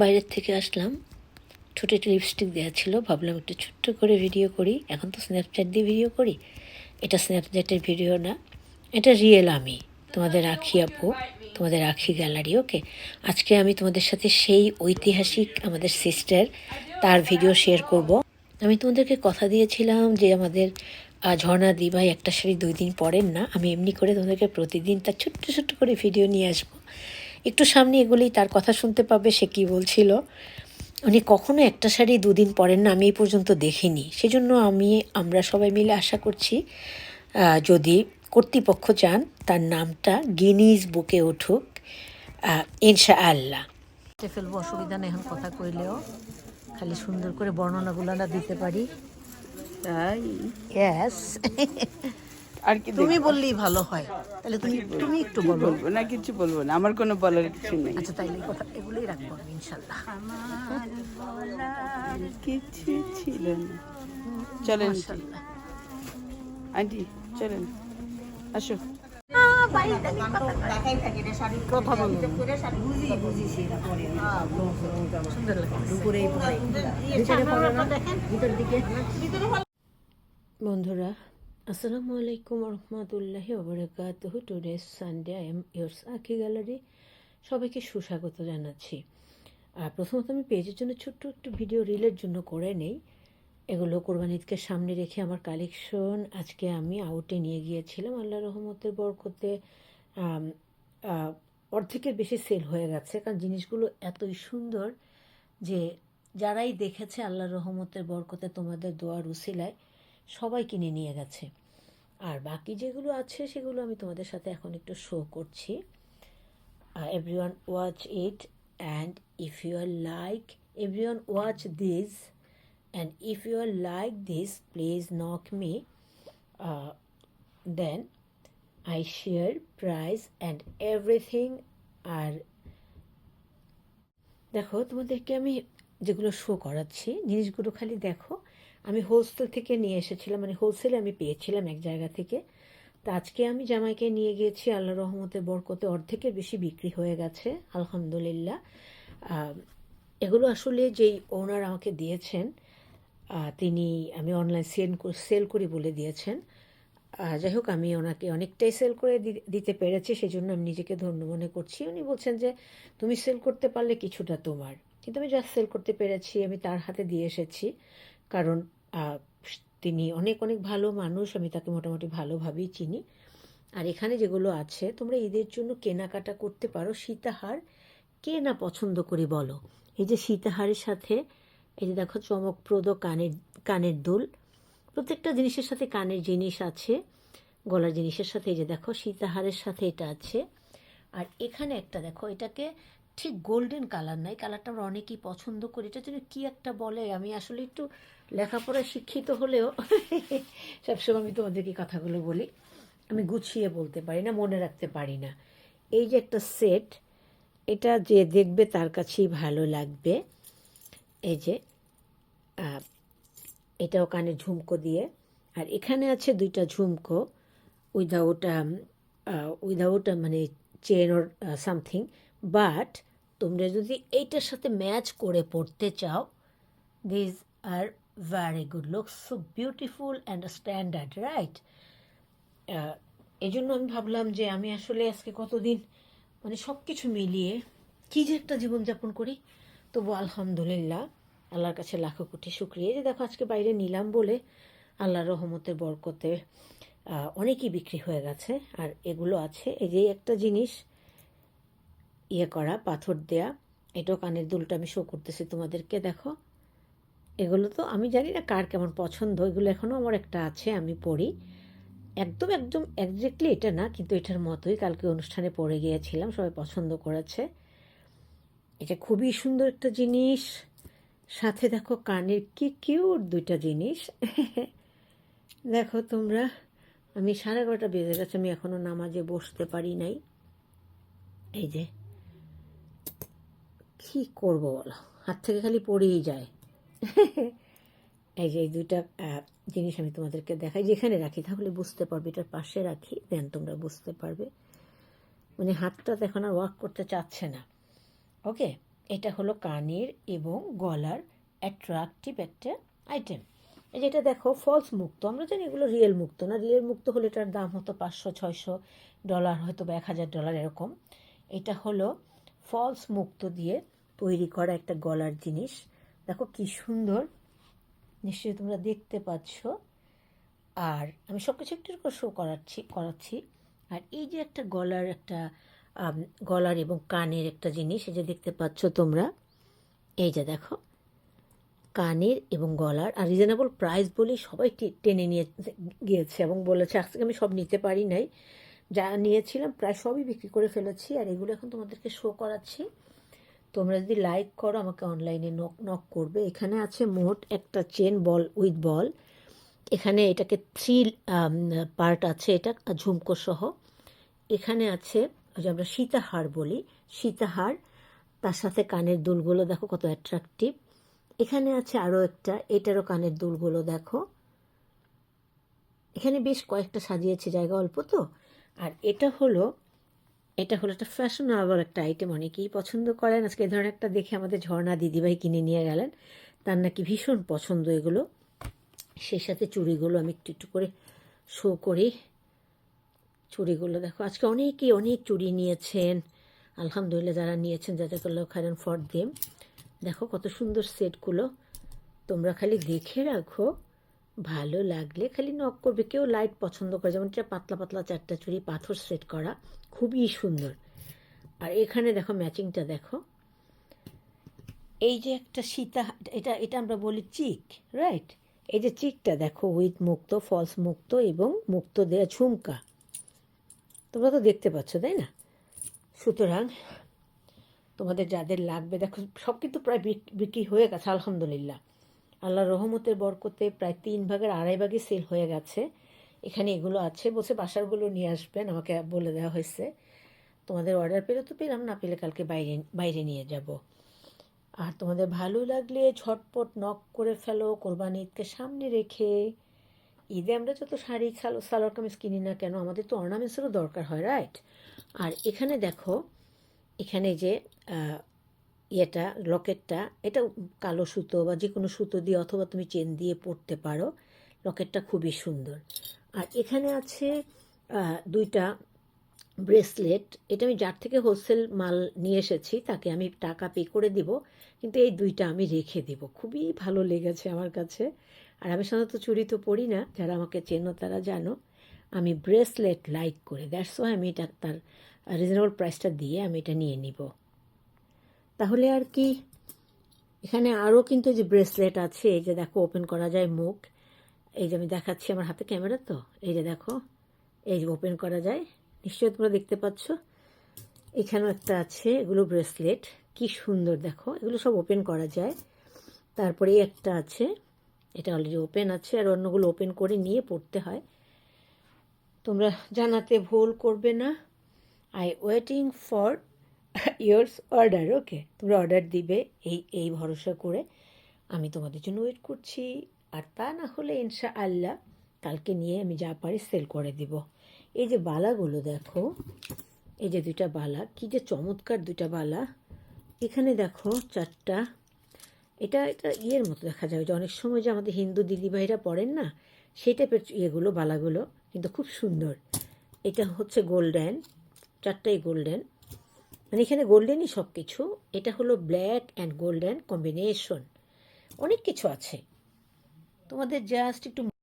বাইরের থেকে আসলাম। ছোটো একটু লিপস্টিক দেওয়া ছিল, ভাবলাম একটু ছোট্ট করে ভিডিও করি। এখন তো স্ন্যাপচ্যাট দিয়ে ভিডিও করি। এটা স্ন্যাপচ্যাটের ভিডিও না। এটা রিয়েল আমি। তোমাদের রাখি আপু, তোমাদের রাখি গ্যালারি ওকে আজকে আমি তোমাদের সাথে সেই ঐতিহাসিক আমাদের সিস্টার তার ভিডিও শেয়ার করব। আমি তোমাদেরকে কথা দিয়েছিলাম যে আমাদের ঝর্ণা দি ভাই একটা শাড়ি দুই দিন পরেন না। আমি এমনি করে তোমাদেরকে প্রতিদিন তার ছোট্ট ছোট্ট করে ভিডিও নিয়ে আসব। একটু সামনে এগুলি তার কথা শুনতে পাবে, সে কি বলছিল। উনি কখনো একটা শাড়ি দুদিন পরেন না, আমি এই পর্যন্ত দেখিনি। সেজন্য আমি, আমরা সবাই মিলে আশা করছি যদি কর্তৃপক্ষ চান, তার নামটা গিনিজ বুকে উঠুক ইনশা আল্লাহ ফেলব, অসুবিধা নেই, এখন কথা কইলেও। খালি সুন্দর করে বর্ণনাগুলো না দিতে পারি। তাই আর কি তুমি বললেই ভালো হয়। তাহলে তুমি তুমি একটু বলো। বলব? না কিছু বলব না। আমার কোনো বলার কিছু নেই। আচ্ছা তাইলে কথা এগুলোই রাখব আমি ইনশাল্লাহ। কিছু ছিল না। চলেন আন্টি। চলেন। আসো। কথা বলো। সুন্দর লাগে দুপুরেই পরে ভিতরে পরে না ভিতর দিকে। বন্ধুরা আসসালামু আলাইকুম রহমতুল্লাহি ওবরাকাতুহ। Today Sunday I am yours Akhi gallery সবাইকে সুস্বাগত জানাচ্ছি। আর প্রথমত আমি পেজের জন্য ছোট্ট একটু ভিডিও রিলের জন্য করে নেই। এগুলো কোরবান ঈদকে সামনে রেখে আমার কালেকশন আজকে আমি আউটে নিয়ে গিয়েছিলাম, আল্লাহ রহমতের বরকতে। অর্ধেকের বেশি সেল হয়ে গেছে, কারণ জিনিসগুলো এতই সুন্দর যে যারাই দেখেছে আল্লাহ রহমতের বরকতে তোমাদের দোয়ার উসিলায় সবাই কিনে নিয়ে গেছে। আর বাকি যেগুলো আছে, সেগুলো আমি তোমাদের সাথে এখন একটু শো করছি। Everyone watch it and if you are like everyone watch this and if you are like this please knock me then I share price and everything আর দেখো, তোমাদেরকে আমি যেগুলো শো করাচ্ছি, জিনিসগুলো খালি দেখো। আমি হোলসেল থেকে নিয়ে এসেছিলাম মানে হোলসেলে আমি পেয়েছিলাম এক জায়গা থেকে। তো আজকে আমি জামাইকে নিয়ে গিয়েছি আল্লাহ রহমতে, বরকতে অর্ধেকের বেশি বিক্রি হয়ে গেছে, আলহামদুলিল্লাহ। এগুলো আসলে যেই ওনার আমাকে দিয়েছেন তিনি আমি অনলাইন সেল সেল করি বলে দিয়েছেন। যাই হোক, আমি ওনাকে অনেকটাই সেল করে দিতে পেরেছি সেই জন্য আমি নিজেকে ধন্য মনে করছি। উনি বলছেন যে, তুমি সেল করতে পারলে কিছুটা তোমার। কিন্তু আমি যা সেল করতে পেরেছি, আমি তার হাতে দিয়ে এসেছি। কারণ তিনি অনেক অনেক ভালো মানুষ, আমি তাকে মোটামুটি ভালোভাবেই চিনি। আর এখানে যেগুলো আছে, তোমরা ঈদের জন্য কেনাকাটা করতে পারো। সীতাহার কে না পছন্দ করি বলো? এই যে সীতাহারের সাথে, এই যে দেখো চমকপ্রদ কানের কানের দুল। প্রত্যেকটা জিনিসের সাথে কানের জিনিস আছে, গলার জিনিসের সাথে। এই যে দেখো সীতাহারের সাথে এটা আছে। আর এখানে একটা দেখো, এটাকে ঠিক গোল্ডেন কালার নাই কালারটা আমরা অনেকেই পছন্দ করি। এটা যেন কি একটা বলে, আমি আসলে একটু লেখাপড়ায় শিক্ষিত হলেও সবসময় আমি তোমাদেরকে কথাগুলো বলি। আমি গুছিয়ে বলতে পারি না, মনে রাখতে পারি না। এই যে একটা সেট এটা যে দেখবে তার কাছেই ভালো লাগবে। এই যে এটাও কানে ঝুমকো দিয়ে। আর এখানে আছে দুইটা ঝুমকো উইদাউট উইদাউট মানে চেন ওর সামথিং বাট তোমরা যদি এইটার সাথে ম্যাচ করে পড়তে চাও this are very good look so beautiful and standard right এই জন্য আমি ভাবলাম যে আমি আসলে আজকে কতদিন মানে সব কিছু মিলিয়ে কী যে একটা জীবনযাপন করি। তবু আলহামদুলিল্লাহ, আল্লাহর কাছে লাখো কোটি শুক্রিয়া যে দেখো আজকে বাইরে নিলাম বলে আল্লাহর রহমতের বরকতে অনেকই বিক্রি হয়ে গেছে। আর এগুলো আছে, এই যে একটা জিনিস ইয়ে করা, পাথর দেয়া, এটাও কানের দুলটা আমি শো করতেছি তোমাদেরকে, দেখো। এগুলো তো আমি জানি না কার কেমন পছন্দ, এগুলো এখনও আমার একটা আছে, আমি পড়ি। একদম একদম একজ্যাক্টলি এটা না, কিন্তু এটার মতোই কালকে অনুষ্ঠানে পড়ে গিয়েছিলাম, সবাই পছন্দ করেছে। এটা খুবই সুন্দর একটা জিনিস। সাথে দেখো কানের কি কিউট দুইটা জিনিস। দেখো তোমরা, আমি সাড়ে এগারোটা বেজে গেছে, আমি এখনও নামাজে বসতে পারি নাই। এই যে কি করব বলো? হাত থেকে খালি পড়েই যায়। এই যে এই দুইটা জিনিস আমি তোমাদেরকে দেখাই। যেখানে রাখি তাহলে বুঝতে পারবে। এটার পাশে রাখি দেন তোমরা বুঝতে পারবে। মানে হাতটা তো এখন আর ওয়ার্ক করতে চাচ্ছে না। ওকে এটা হলো কানের এবং গলার অ্যাট্রাকটিভ একটা আইটেম এই যেটা দেখো ফলস মুক্ত। আমরা জানি এগুলো রিয়েল মুক্ত না। রিয়েল মুক্ত হলে এটার দাম হতো পাঁচশো ছয়শো ডলার হয়তো বা এক হাজার ডলার এরকম। এটা হলো ফলস মুক্ত দিয়ে তৈরি করা একটা গলার জিনিস। দেখো কি সুন্দর। নিশ্চয়ই তোমরা দেখতে পাচ্ছ। আর আমি সব কিছু একটু শো করাচ্ছি করাচ্ছি। আর এই যে একটা গলার একটা গলার এবং কানের একটা জিনিস, এই যে দেখতে পাচ্ছ তোমরা। এই যে দেখো, কানের এবং গলার। আর রিজনেবল প্রাইস বলেই সবাই টেনে নিয়ে গিয়েছে এবং বলেছে, আজকে আমি সব নিতে পারি নাই। যা নিয়েছিলাম, প্রায় সবই বিক্রি করে ফেলেছি। আর এগুলো এখন তোমাদেরকে শো করাচ্ছি। তোমরা যদি লাইক করো, আমাকে অনলাইনে নক নক করবে। এখানে আছে মোট একটা চেন বল উইথ বল এখানে এটাকে থ্রি পার্ট আছে এটা, ঝুমকো সহ। এখানে আছে যে আমরা সীতাহার বলি। সীতাহার, তার সাথে কানের দুলগুলো দেখো কত অ্যাট্রাকটিভ এখানে আছে আরও একটা, এটারও কানের দুলগুলো দেখো। এখানে বেশ কয়েকটা সাজিয়েছে, জায়গা অল্প তো। আর এটা হলো এটা হলো একটা ফ্যাশন ফ্যাশনেবল একটা আইটেম অনেকেই পছন্দ করেন। আজকে এই ধরনের একটা দেখে আমাদের ঝর্ণা দিদিভাই কিনে নিয়ে গেলেন। তার নাকি ভীষণ পছন্দ এগুলো। সেই সাথে চুড়িগুলো আমি একটু একটু করে শো করি। চুড়িগুলো দেখো, আজকে অনেকেই অনেক চুড়ি নিয়েছেন। আলহামদুলিল্লাহ যারা নিয়েছেন জাজাকাল্লাহ খায়রান ফর দেম দেখো কত সুন্দর সেটগুলো তোমরা খালি দেখে রাখো। ভালো লাগলে খালি নক করবে। কেউ লাইট পছন্দ করে, যেমন এটা পাতলা পাতলা চারটা চুড়ি, পাথর সেট করা, খুবই সুন্দর। আর এখানে দেখো ম্যাচিংটা দেখো। এই যে একটা সীতা, এটা এটা আমরা বলি চিক রাইট এই যে চিকটা দেখো উইথ মুক্ত ফলস মুক্ত এবং মুক্ত দেয়া ঝুমকা। তোমরা তো দেখতে পাচ্ছ, তাই না? সুতরাং তোমাদের যাদের লাগবে, দেখো সব কিন্তু প্রায় বিক- বিক্রি হয়ে গেছে, আলহামদুলিল্লাহ। আল্লাহ রহমতের বরকতে প্রায় তিন ভাগের আড়াই ভাগে সেল হয়ে গেছে। এখানে এগুলো আছে বসে বাসারগুলো নিয়ে আসবেন, আমাকে বলে দেওয়া হয়েছে। তোমাদের অর্ডার পেলে তো পেলাম, না পেলে কালকে বাইরে বাইরে নিয়ে যাব। আর তোমাদের ভালো লাগলে ঝটপট নক করে ফেলো, কোরবানি ঈদকে সামনে রেখে। ঈদে আমরা যত শাড়ি সালো সালোয়ার কামিজ কিনি না কেন, আমাদের তো অর্নামেন্টসেরও দরকার হয় রাইট আর এখানে দেখো, এখানে যে ইয়েটা, লকেটটা, এটা কালো সুতো বা যে কোনো সুতো দিয়ে অথবা তুমি চেন দিয়ে পরতে পারো। লকেটটা খুবই সুন্দর। আর এখানে আছে দুইটা ব্রেসলেট। এটা আমি যার থেকে হোলসেল মাল নিয়ে এসেছি, তাকে আমি টাকা পে করে দিব, কিন্তু এই দুইটা আমি রেখে দিব। খুবই ভালো লেগেছে আমার কাছে। আর আমি সাধারণত চুরি তো পরি না, যারা আমাকে চেনো তারা জানো। আমি ব্রেসলেট লাইক করে দ্যাটস ওয়াই আমি এটা তার রিজনেবল প্রাইসটা দিয়ে আমি এটা নিয়ে নিব। তাহলে আর কি, এখানে আরও কিন্তু যে ব্রেসলেট আছে, এই যে দেখো ওপেন করা যায় মুখ, এই যে আমি দেখাচ্ছি আমার হাতে ক্যামেরা তো, এই যে দেখো, এই যে ওপেন করা যায়, নিশ্চয়ই তোমরা দেখতে পাচ্ছ, এখানেও একটা আছে, এগুলো ব্রেসলেট কি সুন্দর দেখো, এগুলো সব ওপেন করা যায় তারপরে একটা আছে, এটা অলরেডি ওপেন আছে, আর অন্যগুলো ওপেন করে নিয়ে পড়তে হয়, তোমরা জানাতে ভুল করবে না I waiting for yours order okay তোমরা অর্ডার দিবে, এই এই ভরসা করে আমি তোমাদের জন্য ওয়েট করছি। আর তা না হলে ইনশা আল্লাহ কালকে নিয়ে আমি যা পারি সেল করে দিব। এই যে বালাগুলো দেখো, এই যে দুইটা বালা, কি যে চমৎকার দুইটা বালা। এখানে দেখো চারটা, এটা এটা ইয়ের মতো দেখা যাবে যে অনেক সময় যে আমাদের হিন্দু দিদিভাইরা পড়েন না, সেই টাইপের ইয়েগুলো, বালাগুলো, কিন্তু খুব সুন্দর। এটা হচ্ছে গোল্ডেন চারটাই গোল্ডেন মানে এখানে গোল্ডেনই সব কিছু এটা হলো ব্ল্যাক অ্যান্ড গোল্ডেন কম্বিনেশন। অনেক কিছু আছে। তোমাদের জাস্ট একটু